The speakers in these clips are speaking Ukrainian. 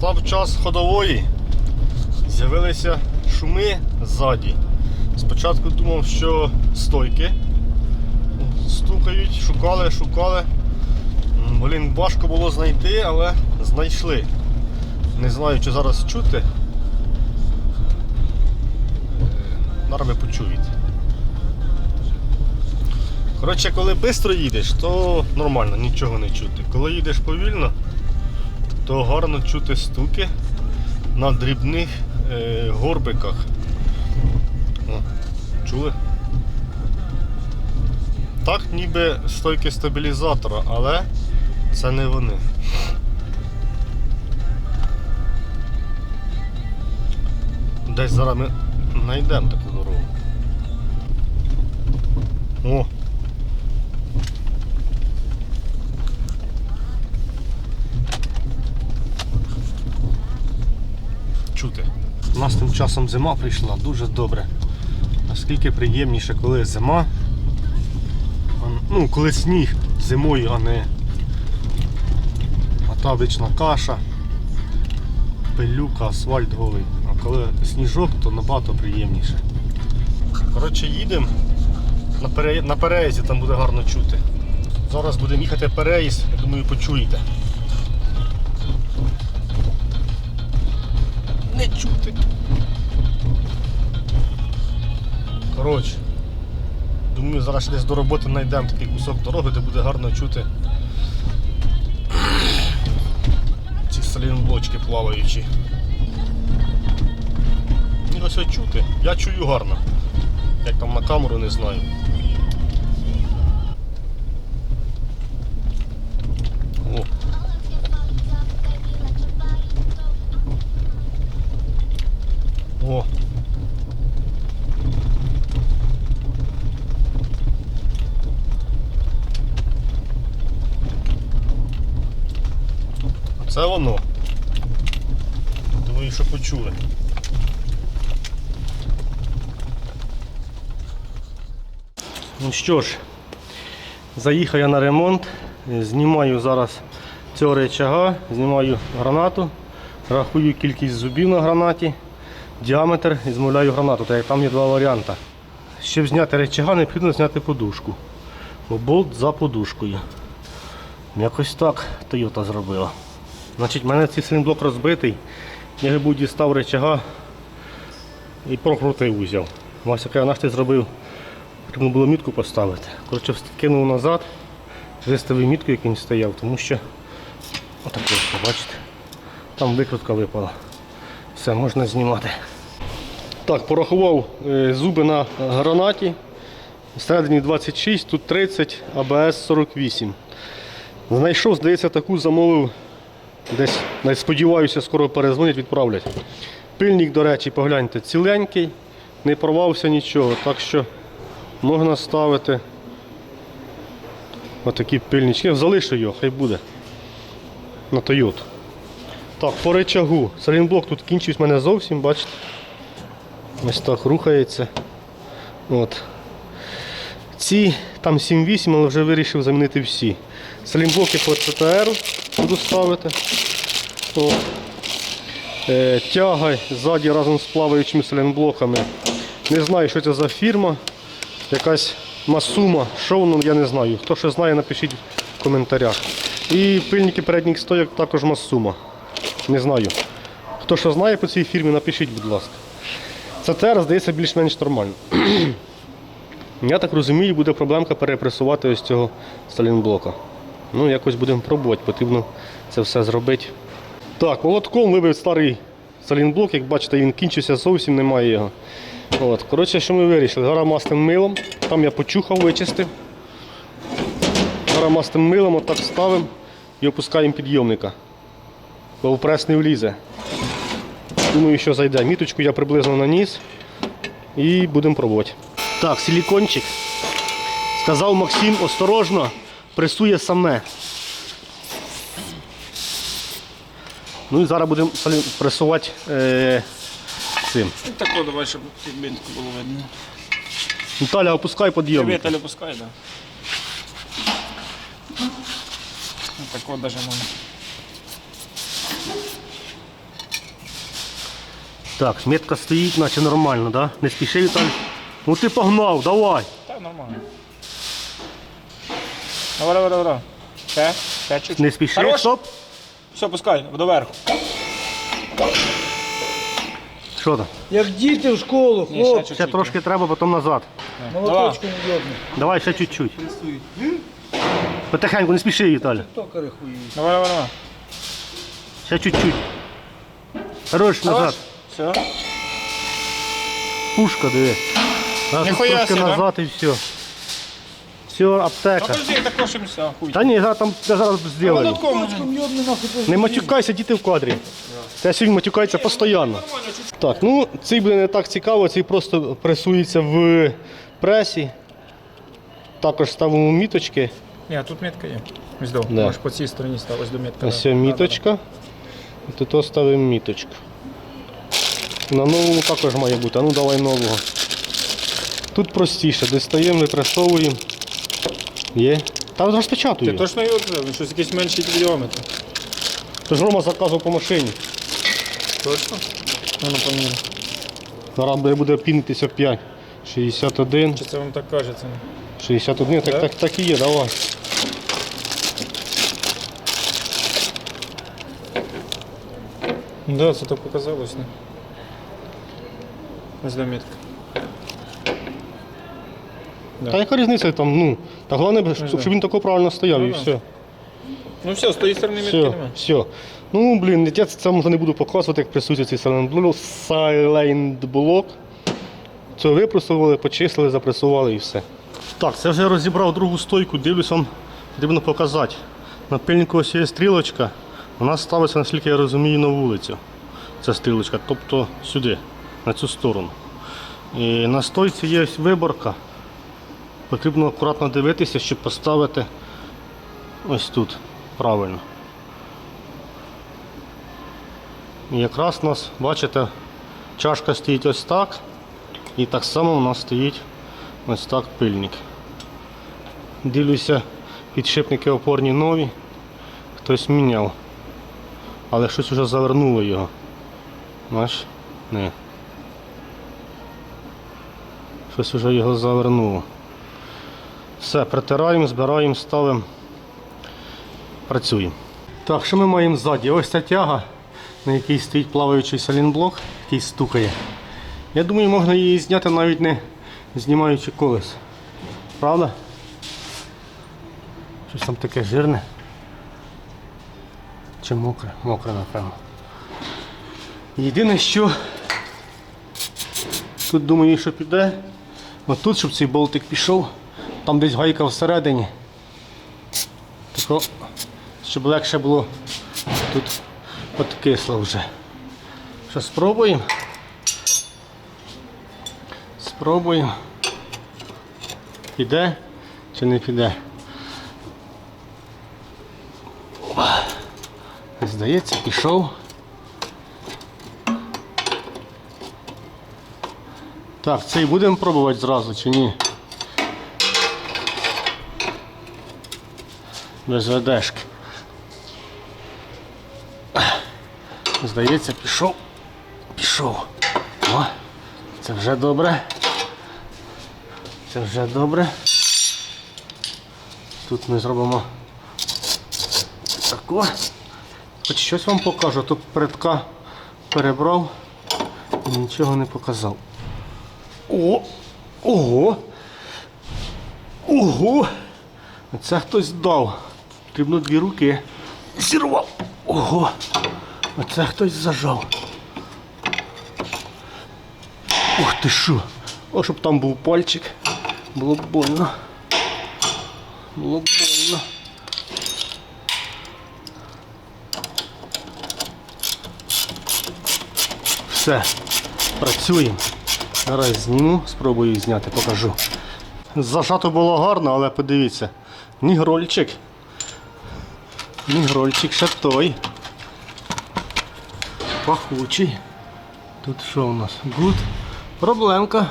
Настав час ходової. З'явилися шуми ззаді. Спочатку думав, що стойки стукають, шукали, шукали. Блін, важко було знайти, але знайшли. Не знаю, чи зараз чути. Е, Зараз ви почуєте. Коротше, коли швидко їдеш, то нормально, нічого не чути. Коли їдеш повільно, то гарно чути стуки на дрібних е, горбиках. О, чули? Так ніби стойки стабілізатора, але це не вони. Десь зараз ми знайдемо таку дорогу. О! Чути. У нас тим часом зима прийшла дуже добре. Наскільки приємніше, коли зима. Ну, коли сніг зимою, а не а каша, пилюка, асфальт голий. А коли сніжок, то набагато приємніше. Коротше, їдемо. На переїзді там буде гарно чути. Зараз будемо їхати переїзд, я думаю, почуєте. Не чути. Коротше, думаю, зараз десь до роботи знайдемо такий кусок дороги, де буде гарно чути ці салінблочки плаваючі. І ось чути. Я чую гарно. Як там на камеру не знаю. О. О. Оце воно. Думаю, що почули. Ну що ж, заїхав я на ремонт, знімаю зараз цього речага, знімаю гранату, рахую кількість зубів на гранаті, діаметр і змовляю гранату, так як там є два варіанти. Щоб зняти речага, необхідно зняти подушку. Бо болт за подушкою. Якось так Toyota зробила. Значить, в мене цей силінблок розбитий. Я його дістав речага і прокрутив узяв. Вася каже, наш ти зробив Потрібно було мітку поставити. Коротше, кинув назад, виставив мітку, як він стояв, тому що отак ось, бачите, там викрутка випала. Все, можна знімати. Так, порахував е, зуби на гранаті. Всередині 26, тут 30, АБС 48. Знайшов, здається, таку замовив. Десь, сподіваюся, скоро перезвонять, відправлять. Пильник, до речі, погляньте, ціленький, не порвався нічого. Так що можна ставити отакі пильнички. Залишу його, хай буде. На Toyota. Так, по речагу. Салінблок тут кінчився мене зовсім, бачите. Ось так рухається. От. Ці там 7-8, але вже вирішив замінити всі. Салінблоки по ЦТР буду ставити. О. Е, тяга ззаді разом з плаваючими салінблоками. Не знаю, що це за фірма. Якась масума, що воно, я не знаю. Хто що знає, напишіть в коментарях. І пильники передніх стояк також масума. Не знаю. Хто що знає по цій фірмі, напишіть, будь ласка. Це тер, здається, більш-менш нормально. Я так розумію, буде проблемка перепресувати ось цього сталінблока. Ну, якось будемо пробувати, потрібно це все зробити. Так, молотком вибив старий сталінблок, як бачите, він кінчився, зовсім немає його. От, коротше, що ми вирішили? Зараз мастим милом, там я почухав, вичистив. Зараз мастим милом отак ставимо і опускаємо підйомника. Бо в прес не влізе. Думаю, що зайде. Міточку я приблизно наніс і будемо пробувати. Так, силікончик. Сказав Максим, осторожно, пресує саме. Ну і зараз будемо пресувати е, цим. Так давай, щоб підмітку було видно. Наталя, опускай підйомник. Віталь опускай, да. Так от даже можна. Так, метка стоїть, наче нормально, да? Не спіши, Віталій. Ну ти погнав, давай. Так, нормально. Давай, давай, давай. Ще, ще чуть. Не спіши, Хорош. стоп. Все, пускай, доверху. Що там? Як діти в школу, Ні, ще хлоп, чуть-чуть. Ще трошки треба, потім назад. молоточком йобне. Давай ще чуть-чуть. Потихеньку, не спіши, Віталій. Токари хують. Давай, давай, давай. Ще чуть-чуть. Хорош, назад. Все. Пушка, диви. Раз Ніхуя трошки назад і все. Все, аптека. Подожди, їм все, хуй. Та ні, я там я зараз зроблю. Не матюкайся, діти в кадрі. Це сьогодні матюкається постійно. Так, ну цей буде не так цікаво, цей просто пресується в пресі. Також ставимо міточки. Ні, тут метка є. Ось до. Да. Може по цій стороні став, ось до метка. Ось ця міточка. І тут ставимо міточку. На новому також має бути. А ну давай нового. Тут простіше. Достаємо, випресовуємо. Є. Та Ти розпечатую. точно його? Він щось якийсь менший діаметр. Тож Рома заказував по машині. Точно? Ну, ну, поміряй. Зараз буде- пінитися 5. 61. Чи це вам так кажеться? 61, так, так, так і є, давай. Да, це так показалось, не? Ось до метка. Да. Та яка різниця там, ну, та головне, щоб, да. щоб він тако правильно стояв Ну, і все. Ну все, з тої сторони метки Все, немає. все. Ну, блін, я це може не буду показувати, як присутній цей. Silent block. Це випросували, почистили, запресували і все. Так, це вже розібрав другу стойку, дивлюсь вам, потрібно показати. На пильнику ось є стрілочка, вона ставиться, наскільки я розумію, на вулицю. Ця стрілочка, тобто сюди, на цю сторону. І на стойці є ось виборка. Потрібно акуратно дивитися, щоб поставити ось тут правильно. І якраз у нас, бачите, чашка стоїть ось так, і так само у нас стоїть ось так пильник. Дивлюся, підшипники опорні нові, хтось міняв, але щось вже завернуло його. Бач? Не. Щось вже його завернуло. Все, притираємо, збираємо, ставимо, працюємо. Так, що ми маємо ззаді? Ось ця тяга, на якій стоїть плаваючий салінблок, який стукає. Я думаю, можна її зняти навіть не знімаючи колес. Правда? Щось там таке жирне. Чи мокре? Мокре, напевно. Єдине, що тут думаю, що піде. Отут, щоб цей болтик пішов, там десь гайка всередині. Тако, щоб легше було тут откисло вже. Що, спробуємо? Спробуємо. Піде чи не піде? Здається, пішов. Так, цей будемо пробувати зразу чи ні? Без ведешки. Здається, пішов. Пішов. О, це вже добре. Це вже добре. Тут ми зробимо тако. Хоч щось вам покажу, то передка перебрав і нічого не показав. О! Ого! Ого! Це хтось дав. Потрібно дві руки. Зірвав. Ого! Оце хтось зажав. Ух ти що! О, щоб там був пальчик. Було б больно. Було б больно. Все, працюємо. Зараз зніму, спробую зняти, покажу. Зажато було гарно, але подивіться. Нігрольчик. Нігрольчик ще той. Пахучий. Тут що у нас? Гуд. Проблемка.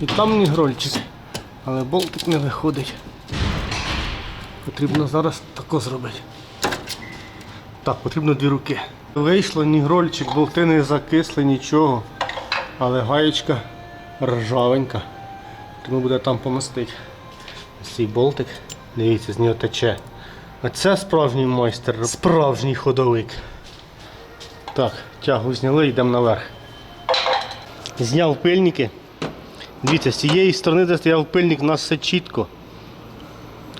І там нігрольчик. Але болтик не виходить. Потрібно зараз тако зробити. Так, потрібно дві руки. Вийшло ні грольчик, болти не закисли, нічого. Але гаєчка ржавенька. Тому буде там помастити. Ось Цей болтик, дивіться, з нього тече. А це справжній майстер, справжній ходовик. Так, тягу зняли, йдемо наверх. Зняв пильники. Дивіться, з цієї сторони, де стояв пильник, у нас все чітко.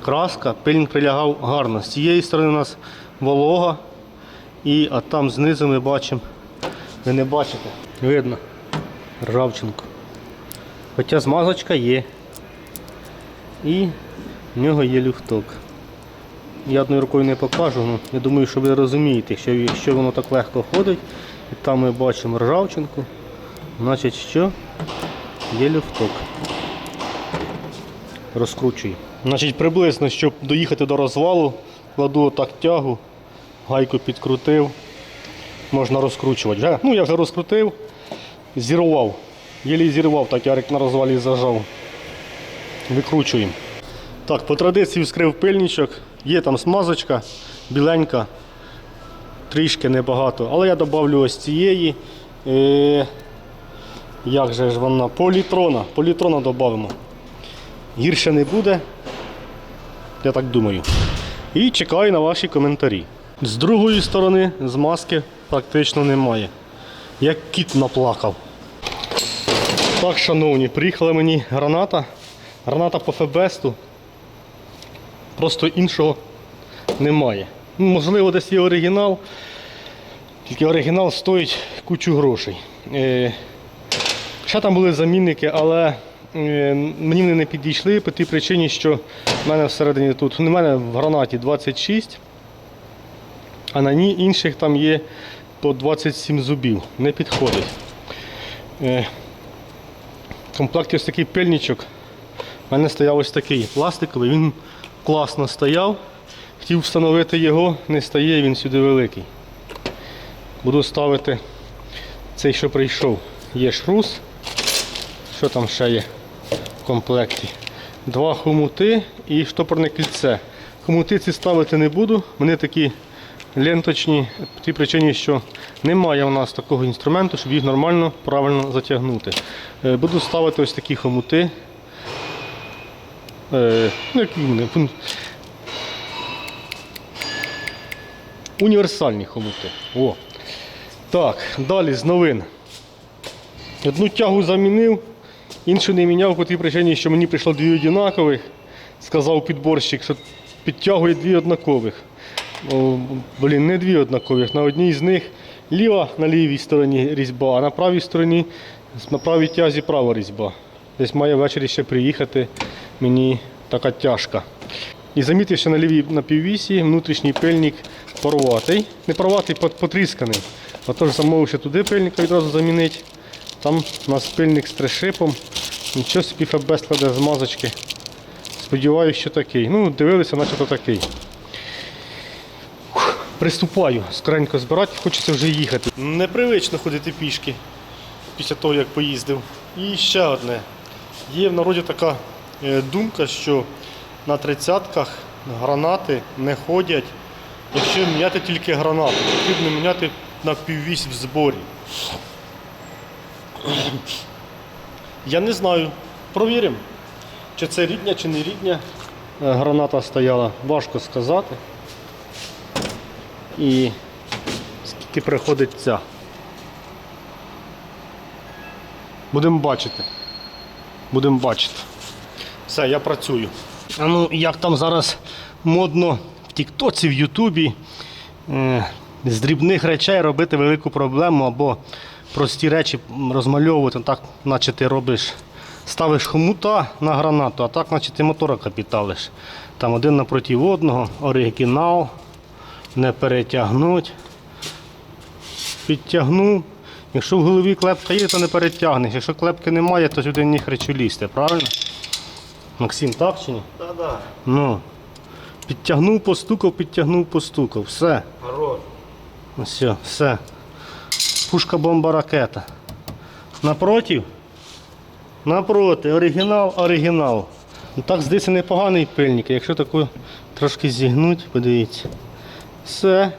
Краска, пильник прилягав гарно. З цієї сторони у нас волога. І а там знизу ми бачимо. Ви не бачите? Видно. Ржавчинку. Хоча змазочка є. І в нього є люфток. Я одною рукою не покажу, але я думаю, що ви розумієте, що, що воно так легко ходить. І там ми бачимо ржавчинку. Значить що? Є люфток. Розкручую. Значить, приблизно, щоб доїхати до розвалу, кладу отак тягу, гайку підкрутив. Можна розкручувати. Вже, ну, я вже розкрутив, зірвав. Єлі зірвав, так ярик на розвалі зажав. Викручуємо. Так, по традиції вскрив пильничок. Є там смазочка, біленька, трішки небагато. Але я додавлю ось цієї. Е, як же ж вона? Політрона. Політрона додамо. Гірше не буде. Я так думаю. І чекаю на ваші коментарі. З другої сторони змазки практично немає. Як кіт наплакав. Так, шановні, приїхала мені граната. Граната по Фебесту. Просто іншого немає. Ну, Можливо, десь є оригінал. Тільки оригінал стоїть кучу грошей. Е, Ще там були замінники, але е, мені вони не підійшли по тій причині, що в мене всередині тут, ну, в мене в гранаті 26, а на ній інших там є по 27 зубів. Не підходить. Е, В комплекті ось такий пильничок. У мене стояв ось такий пластиковий, він класно стояв. Хотів встановити його, не стає, він сюди великий. Буду ставити цей, що прийшов. Є шрус. Що там ще є в комплекті? Два хомути і штопорне кільце. Хомути ці ставити не буду. Вони такі ленточні, по тій причині, що немає у нас такого інструменту, щоб їх нормально, правильно затягнути. Е, Буду ставити ось такі хомути. Е, ну, Універсальні хомути. О. Так, далі з новин. Одну тягу замінив, іншу не міняв по тій причині, що мені прийшло дві однакових. Сказав підборщик, що підтягує дві однакових. О, блін, не дві однакових. На одній з них ліва на лівій стороні різьба, а на правій стороні, на правій тязі права різьба. Десь має ввечері ще приїхати мені така тяжка. І замітив, що на лівій на піввісі внутрішній пильник порватий. Не порватий, пот- потрісканий. Отож замовив ще туди пильника відразу замінити. Там у нас пильник з тришипом. Нічого собі ФБ складе змазочки. Сподіваюся, що такий. Ну, дивилися, начебто такий. Приступаю скоренько збирати, хочеться вже їхати. Непривично ходити пішки після того, як поїздив. І ще одне. Є в народі така думка, що на тридцятках гранати не ходять, якщо міняти тільки гранату. Потрібно міняти на піввісь в зборі. Я не знаю. Провіримо, чи це рідня, чи не рідня е, граната стояла. Важко сказати. І скільки приходить ця. Будемо бачити. Будемо бачити. Все, я працюю. Ну, як там зараз модно в Тіктоці, в Ютубі е, з дрібних речей робити велику проблему або прості речі розмальовувати, так, наче ти робиш, ставиш хомута на гранату, а так, наче ти мотора капіталиш. Там один напроти одного, оригінал, не перетягнуть. Підтягнув. Якщо в голові клепка є, то не перетягнеш. Якщо клепки немає, то сюди ні хречу лізти, правильно? Максим, так чи ні? Так, так. Ну. Підтягнув, постукав, підтягнув, постукав. Все. Хорош. Все, все. Пушка бомба ракета. Напротив? Напроти. Оригінал, оригінал. Ну, так здається непоганий пильник. Якщо таку трошки зігнуть, подивіться. Все.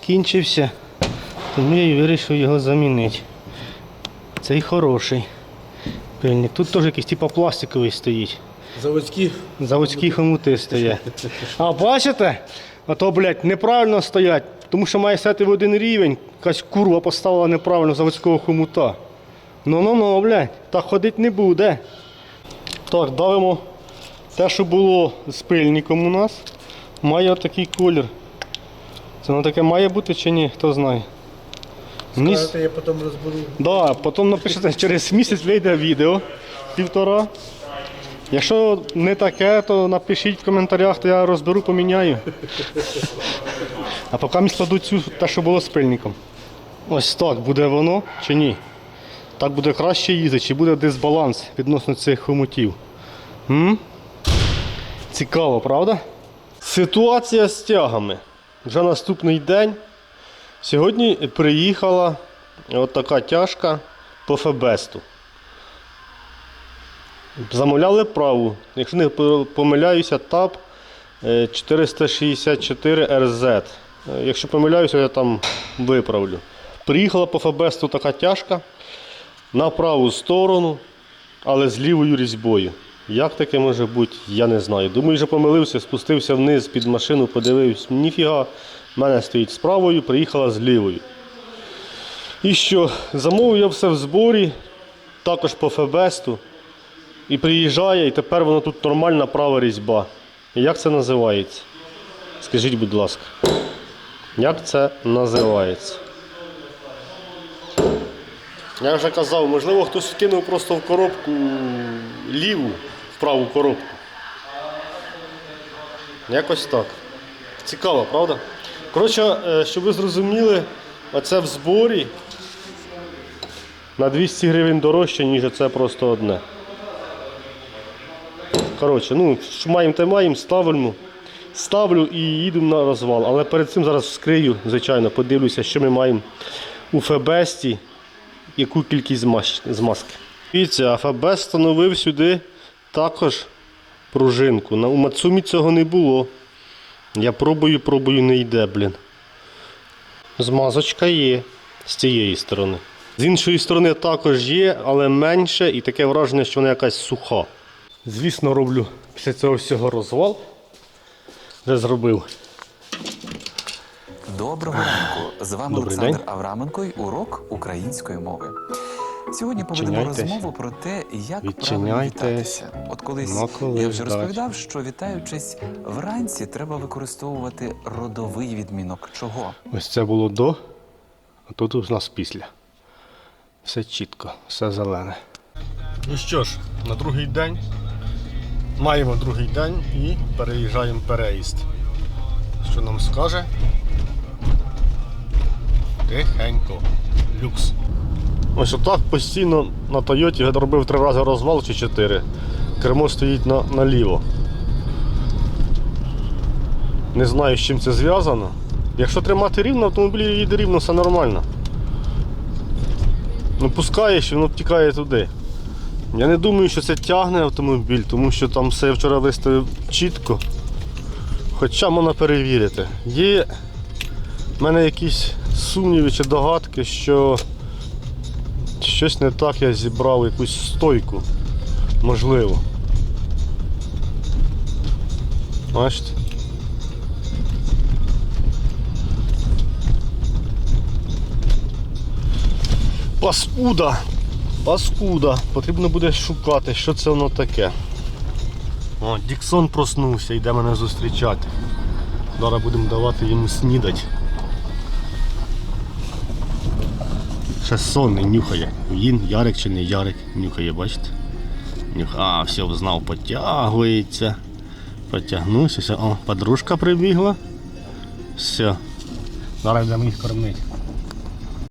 Кінчився. Тому я і вирішив його замінити. Цей хороший пильник. Тут теж якийсь типу пластиковий стоїть. Заводські. Заводські хомути стоять. А бачите? А то, блядь, неправильно стоять, тому що має стати в один рівень. Якась курва поставила неправильно заводського хомута. Ну-ну-ну, блядь, так ходити не буде. Так, давимо те, що було з пильником у нас. Має отакий колір. Це воно таке має бути чи ні, хто знає. Скажете, я потім розберу. Да, потім напишете, через місяць вийде відео півтора. Якщо не таке, то напишіть в коментарях, то я розберу, поміняю. А поки ми складу цю те, що було з пильником. Ось так буде воно чи ні? Так буде краще їздити, чи буде дисбаланс відносно цих хомутів. М? Цікаво, правда? Ситуація з тягами. Вже наступний день. Сьогодні приїхала от така тяжка по Фебесту. Замовляли праву. Якщо не помиляюся, ТАП е, 464 RZ. Е, Якщо помиляюся, я там виправлю. Приїхала по Фебесту така тяжка на праву сторону, але з лівою різьбою. Як таке може бути, я не знаю. Думаю, що помилився, спустився вниз під машину, подивився, ніфіга, в мене стоїть з правою, приїхала з лівою. І що, замовив я все в зборі, також по Фебесту. І приїжджає, і тепер воно тут нормальна права різьба. І як це називається? Скажіть, будь ласка. Як це називається? Я вже казав, можливо, хтось вкинув просто в коробку ліву, в праву коробку. Якось так. Цікаво, правда? Коротше, е, щоб ви зрозуміли, оце в зборі на 200 гривень дорожче, ніж це просто одне. Коротше, ну, що маємо, те маємо, ставимо. Ставлю і їдемо на розвал. Але перед цим зараз вскрию, звичайно, подивлюся, що ми маємо у Фебесті, яку кількість змазки. Дивіться, а Фебест встановив сюди також пружинку. У Мацумі цього не було. Я пробую, пробую, не йде, блін. Змазочка є з цієї сторони. З іншої сторони також є, але менше і таке враження, що вона якась суха. Звісно, роблю після цього всього розвал. Вже зробив. Доброго ранку! З вами Добрий Олександр день. Авраменко і урок української мови. Сьогодні поведемо розмову про те, як правильно вітатися. От колись Ну, коли я вже розповідав, що вітаючись вранці, треба використовувати родовий відмінок. Чого? Ось це було до, а тут у нас після. Все чітко, все зелене. Ну що ж, на другий день. Маємо другий день і переїжджаємо переїзд. Що нам скаже? Тихенько. Люкс. Ось отак постійно на Тойоті я робив три рази розвал чи чотири. Кермо стоїть на, наліво. Не знаю, з чим це зв'язано. Якщо тримати рівно, автомобіль їде рівно, все нормально. Ну пускаєш і воно втікає туди. Я не думаю, що це тягне автомобіль, тому що там все я вчора виставив чітко. Хоча можна перевірити. Є в мене якісь сумніви чи догадки, що щось не так я зібрав якусь стойку. Можливо. Бачите? Паскуда. Паскуда. Потрібно буде шукати, що це воно таке. О, Діксон проснувся, йде мене зустрічати. Зараз будемо давати йому снідать. Ще сонний нюхає. Він, Ярик чи не Ярик, нюхає, бачите? Нюх... А, все, знав, потягується. Потягнувся. О, подружка прибігла. Все. Зараз за їх кормити.